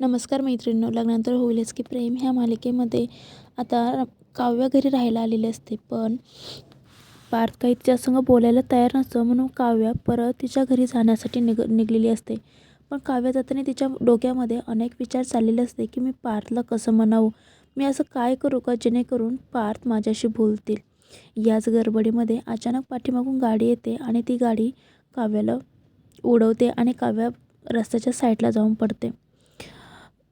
नमस्कार मैत्रिणींनो लग्नानंतर होईलच की प्रेम ह्या मालिकेमध्ये आता काव्य घरी राहायला आलेली असते पण पार्थ काही तिच्यासंग बोलायला तयार नसतं म्हणून काव्या परत तिच्या घरी जाण्यासाठी निघ निघलेली असते. पण काव्य जाताना तिच्या डोक्यामध्ये अनेक विचार चाललेले असते की मी पार्थला कसं म्हणावं? मी असं काय करू का जेणेकरून पार्थ माझ्याशी बोलतील? याच गडबडीमध्ये अचानक पाठीमागून गाडी येते आणि ती गाडी काव्याला उडवते आणि काव्या रस्त्याच्या साईडला जाऊन पडते.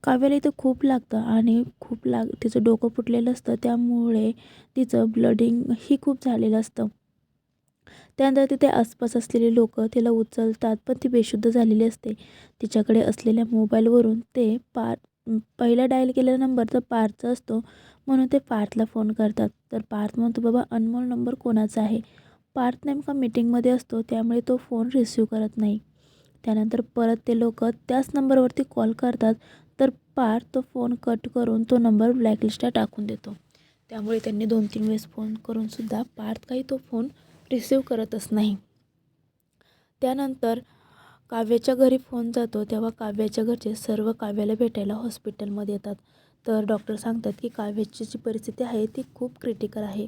काव्याला इथं खूप लागतं आणि खूप लाग तिचं डोकं फुटलेलं असतं. त्यामुळे तिचं ब्लडिंगही खूप झालेलं असतं. त्यानंतर तिथे आसपास असलेले लोक तिला उचलतात पण ती बेशुद्ध झालेली असते. तिच्याकडे असलेल्या मोबाईलवरून ते पार पहिला डायल केलेला नंबर तर पार्थचा असतो. म्हणून ते पार्थला फोन करतात. तर पार्थ म्हणतो बाबा अनमोल नंबर कोणाचा आहे? पार्थ नेमका मीटिंगमध्ये असतो त्यामुळे तो फोन रिसिव्ह करत नाही. त्यानंतर परत ते लोक त्याच नंबरवरती कॉल करतात. तर पार तो फोन कट करून तो नंबर ब्लॅकलिस्टला टाकून देतो. त्यामुळे त्यांनी दोन तीन वेळेस फोन करूनसुद्धा पार्थ काही तो फोन रिसिव्ह करतच नाही. त्यानंतर काव्याच्या घरी फोन जातो तेव्हा काव्याच्या घरचे सर्व काव्याला भेटायला हॉस्पिटलमध्ये येतात. तर डॉक्टर सांगतात की काव्याची जी परिस्थिती आहे ती खूप क्रिटिकल आहे.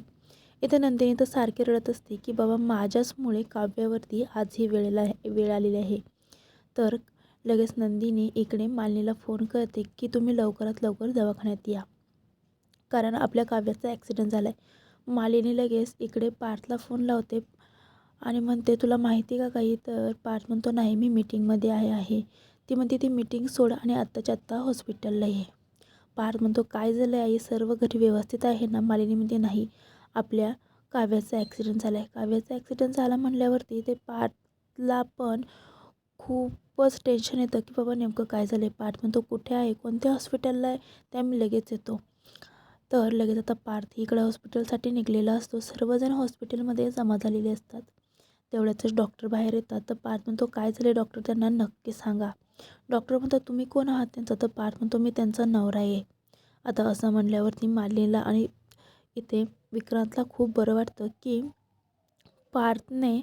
इथे नंदिनी तर सारखी रडत असते की बाबा माझ्याचमुळे काव्यावरती आज ही वेळेला वेळ आलेली आहे. तर लगेच नंदिनी इकडे मालिनीला फोन करते की तुम्ही लवकरात लवकर दवाखान्यात या. कारण आपल्या काव्याचा ॲक्सिडेंट झाला आहे मालिनी लगेच इकडे पार्थला फोन लावते आणि म्हणते तुला माहिती का काही? तर पार्थ म्हणतो नाही मी मीटिंगमध्ये आहे आहे ती म्हणते ती मीटिंग सोड आणि आत्ताच्या आत्ता हॉस्पिटलला ये पार्थ म्हणतो काय झालं आहे आई? सर्व घरी व्यवस्थित आहे ना मालिनी म्हणते नाही. आपल्या काव्याचा ॲक्सिडेंट झाला आहे काव्याचा ॲक्सिडेंट झाला म्हणल्यावरती ते पार्थला पण खूप खूपच टेन्शन येतं की बाबा नेमकं काय झालं आहे पार्थ म्हणतो कुठे आहे? कोणत्या हॉस्पिटलला आहे? त्या मी लगेच येतो. तर लगेच आता पार्थ इकडे हॉस्पिटलसाठी निघलेला असतो. सर्वजण हॉस्पिटलमध्ये जमा झालेले असतात. तेवढ्यातच डॉक्टर बाहेर येतात. तर पार्थ म्हणतो काय झाले डॉक्टर त्यांना नक्की सांगा. डॉक्टर म्हणतात तुम्ही कोण आहात त्यांचा? तर पार्थ म्हणतो मी त्यांचा नवरा आहे. आता असं म्हणल्यावरती मालिनीला आणि इथे विक्रांतला खूप बरं वाटतं की पार्थने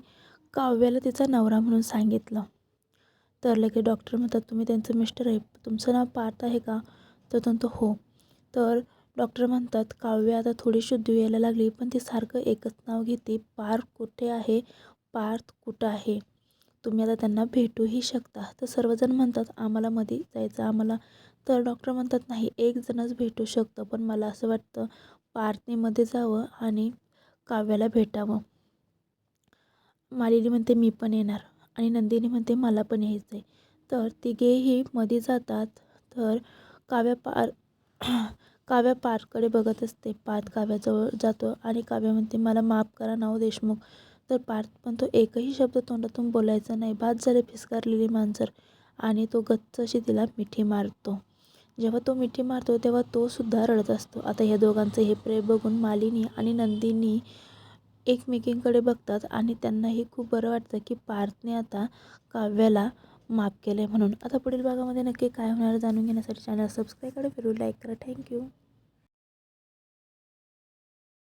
काव्याला तिचा नवरा म्हणून सांगितलं. तर लगेच डॉक्टर म्हणतात तुम्ही त्यांचं मिस्टर आहे तुमचं नाव पार्थ आहे का? तर तो हो. तर डॉक्टर म्हणतात काव्य आता थोडी शुद्धी यायला लागली पण ती सारखं एकच नाव घेते पार्थ कुठे आहे? पार्थ कुठं आहे? तुम्ही आता त्यांना भेटूही शकता. तर सर्वजण म्हणतात आम्हाला मध्ये जायचं आम्हाला. तर डॉक्टर म्हणतात नाही एक जणच भेटू शकतं पण मला असं वाटतं पार्थने मध्ये जावं आणि काव्याला भेटावं. मालिनी म्हणते मी पण येणार. आणि नंदिनी म्हणते मला पण यायचं आहे तर तिघेही मध्ये जातात. तर काव्या पार काव्या पारकडे बघत असते. पार्थ काव्याजवळ जातो आणि काव्या म्हणते मला माफ करा नाव देशमुख. तर पार्थ पण तो एकही शब्द तोंडातून बोलायचा नाही. बाद झाले फिसकारलेली मांजर आणि तो गच्च अशी तिला मिठी मारतो. जेव्हा तो मिठी मारतो तेव्हा तो सुद्धा रडत असतो. आता ह्या दोघांचं हे प्रेम बघून मालिनी आणि नंदिनी एकमेकींकडे बघतात आणि त्यांनाही खूप बरं वाटतं की पार्थने आता काव्याला माफ केलं आहे म्हणून. आता पुढील भागामध्ये नक्की काय होणार जाणून घेण्यासाठी चॅनल सबस्क्राईब करा फिरू लाईक करा. थँक्यू